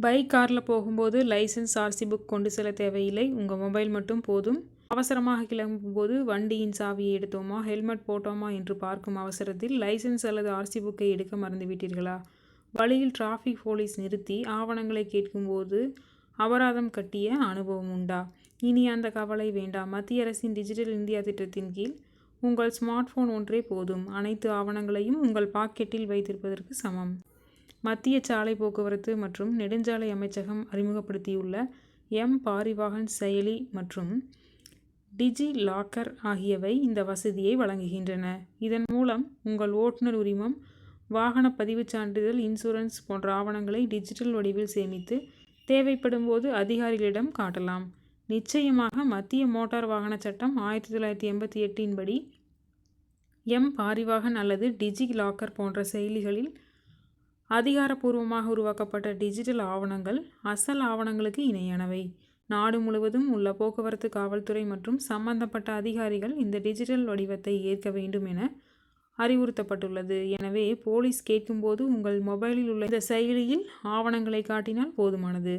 Bike காரில் போகும்போது licence RC book கொண்டு செல்ல தேவையில்லை. உங்கள் மொபைல் மட்டும் போதும். அவசரமாக கிளம்பும்போது வண்டியின் சாவியை எடுத்தோமா ஹெல்மெட் போட்டோமா என்று பார்க்கும் அவசரத்தில் லைசன்ஸ் அல்லது ஆர்சி புக்கை எடுக்க மறந்துவிட்டீர்களா வழியில் டிராஃபிக் போலீஸ் நிறுத்தி ஆவணங்களை கேட்கும்போது அபராதம் கட்டிய அனுபவம் உண்டா? இனி அந்த கவலை வேண்டாம். மத்திய அரசின் டிஜிட்டல் இந்தியா திட்டத்தின் கீழ் உங்கள் ஸ்மார்ட் ஃபோன் ஒன்றே போதும். அனைத்து ஆவணங்களையும் உங்கள் பாக்கெட்டில் வைத்திருப்பதற்கு சமம். மத்திய சாலை போக்குவரத்து மற்றும் நெடுஞ்சாலை அமைச்சகம் அறிமுகப்படுத்தியுள்ள எம் பாரிவாகன் செயலி மற்றும் டிஜி லாக்கர் ஆகியவை இந்த வசதியை வழங்குகின்றன. இதன் மூலம் உங்கள் ஓட்டுநர் உரிமம் வாகன பதிவுச் சான்றிதழ் இன்சூரன்ஸ் போன்ற ஆவணங்களை டிஜிட்டல் வடிவில் சேமித்து தேவைப்படும் போது அதிகாரிகளிடம் காட்டலாம். நிச்சயமாக மத்திய மோட்டார் வாகன சட்டம் ஆயிரத்தி தொள்ளாயிரத்தி எண்பத்தி எட்டின் படி எம் பாரிவாகன் அல்லது டிஜி லாக்கர் போன்ற செயலிகளில் அதிகாரப்பூர்வமாக உருவாக்கப்பட்ட டிஜிட்டல் ஆவணங்கள் அசல் ஆவணங்களுக்கு இணையானவை. நாடு முழுவதும் உள்ள போக்குவரத்து காவல்துறை மற்றும் சம்பந்தப்பட்ட அதிகாரிகள் இந்த டிஜிட்டல் வடிவத்தை ஏற்க வேண்டும் என அறிவுறுத்தப்பட்டுள்ளது. எனவே போலீஸ் கேட்கும்போது உங்கள் மொபைலில் உள்ள இந்த செயலியில் ஆவணங்களை காட்டினால் போதுமானது.